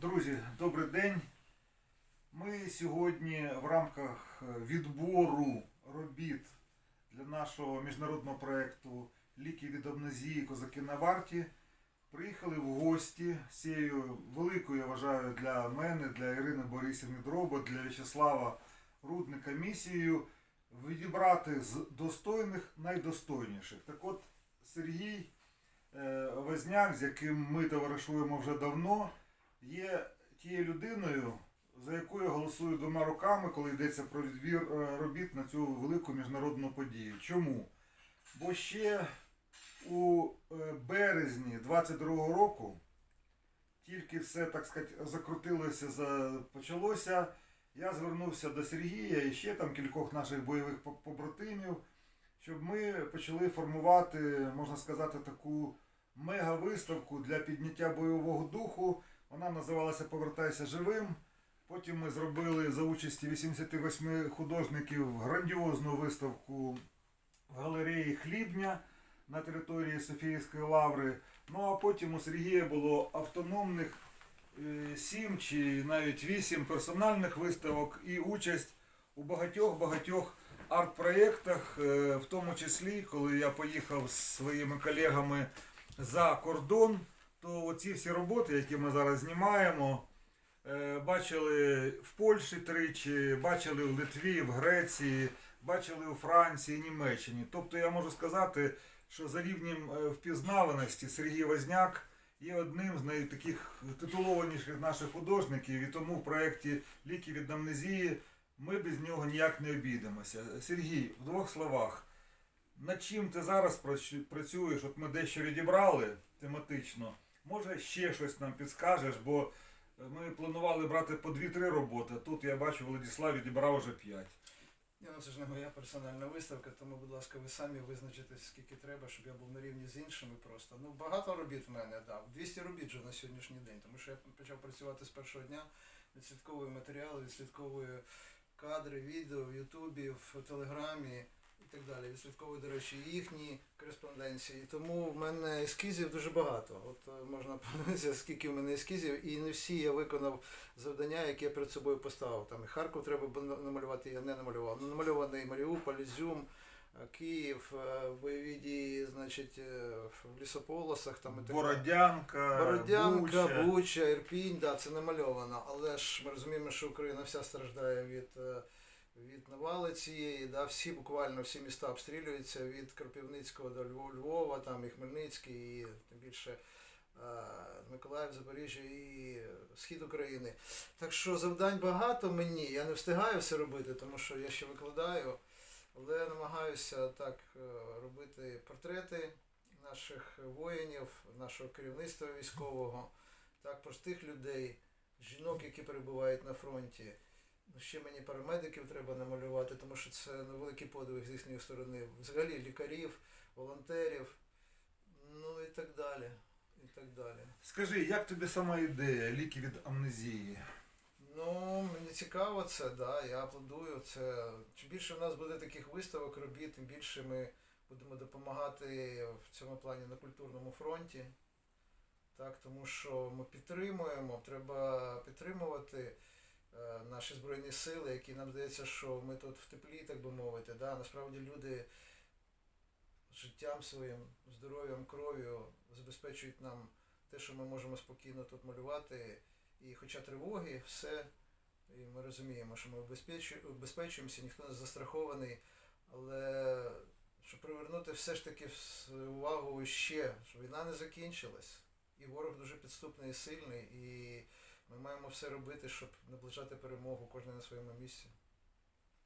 Друзі, добрий день. Ми сьогодні в рамках е, відбору робіт для нашого міжнародного проєкту Ліки від амнезії Козаки на варті приїхали в гості з цією великою, я вважаю, для мене, для Ірини Борисівни Дробот, для В'ячеслава Рудника місією відібрати з достойних найдостойніших. Так от Сергій е, Возняк, з яким ми товаришуємо вже давно, є тією людиною, за якою голосую двома руками, коли йдеться про відбір е, робіт на цю велику міжнародну подію. Чому? Бо ще у е, березні 22-го року тільки все, так сказати, закрутилося, почалося. Я звернувся до Сергія і ще там кількох наших бойових побратимів, щоб ми почали формувати, можна сказати, таку мега-виставку для підняття бойового духу. Вона називалася Повертайся живим. Потім ми зробили за участі 88 художників грандіозну виставку в галереї Хлібня на території Софіївської лаври. Ну а потім у Сергія було автономних е, сім чи навіть вісім персональних виставок і участь у багатьох-багатьох арт-проєктах, е, в тому числі, коли я поїхав з своїми колегами за кордон, то оці всі роботи, які ми зараз знімаємо, е, бачили в Польщі тричі, бачили в Литві, в Греції, бачили у Франції, Німеччині. Тобто я можу сказати, що за рівнем е, впізнаваності Сергій Возняк є одним з найтаких титулованіших наших художників, і тому в проєкті Ліки від амнезії ми без нього ніяк не обійдемося. Сергій, в двох словах, над чим ти зараз працюєш? От ми дещо відібрали тематично. Може ще щось нам підскажеш, бо ми планували брати по 2-3 роботи. Тут я бачу, Владислав відібрав вже 5. Ні, ну це ж не моя персональна виставка, тому, будь ласка, ви самі визначите, скільки треба, щоб я був на рівні з іншими просто. Ну, багато робіт в мене, да. 200 робіт вже на сьогоднішній день, тому що я почав працювати з першого дня, відслідковую матеріали, відслідковую кадри, відео в Ютубі, в Телеграмі і так далі. Відслідковую, до речі, і їхні кореспонденції. Тому в мене ескізів дуже багато. От е, можна подивитися, скільки в мене ескізів, і не всі я виконав завдання, яке я перед собою поставив. Там і Харків треба намалювати, я не намалював. Ну, намальований Маріуполь, Ізюм, е, Київ, е, бойові дії, значить, в лісополосах там і так. Бородянка, Бородянка, Буча. Буча, Ірпінь, да, це намальовано. Але ж ми розуміємо, що Україна вся страждає від, від навали цієї. Да, всі буквально всі міста обстрілюються від Кропивницького до Львова, Львова там і Хмельницький, і тим більше е, Миколаїв, Запоріжжя і схід України. Так що завдань багато мені. Я не встигаю все робити, тому що я ще викладаю. Але я намагаюся так е, робити портрети наших воїнів, нашого керівництва військового, так простих людей, жінок, які перебувають на фронті. Ну, ще мені парамедиків треба намалювати, тому що це великий подвиг з їхньої сторони. Взагалі лікарів, волонтерів, ну і так далі. І так далі. Скажи, як тобі сама ідея ліки від амнезії? Ну, мені цікаво це, да, я аплодую. Це чим більше в нас буде таких виставок робіт, тим більше ми будемо допомагати в цьому плані на культурному фронті. Так, тому що ми підтримуємо, треба підтримувати наші збройні сили, які нам здається, що ми тут в теплі, так би мовити. Да? Насправді люди життям своїм, здоров'ям, кров'ю забезпечують нам те, що ми можемо спокійно тут малювати. І хоча тривоги, все, і ми розуміємо, що ми убезпечуємося, ніхто не застрахований, але щоб привернути все ж таки увагу ще, що війна не закінчилась, і ворог дуже підступний і сильний, і ми маємо все робити, щоб наближати перемогу кожен на своєму місці.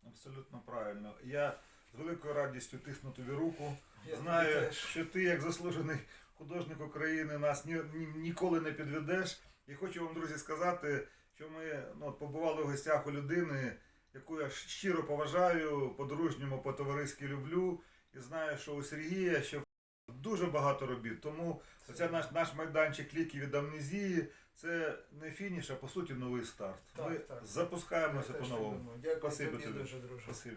Абсолютно правильно. Я з великою радістю тисну тобі руку. Я Знаю, що ти, як заслужений художник України, нас ні, ні- ніколи не підведеш. І хочу вам, друзі, сказати, що ми ну, от побували в гостях у людини, яку я щиро поважаю, по-дружньому, по-товариськи люблю. І знаю, що у Сергія ще дуже багато робіт. Тому оця наш, наш майданчик ліки від амнезії це не фініш, а по суті новий старт. Так, Ми так. запускаємося по-новому. Дякую тобі. дуже, друже. Спасибі.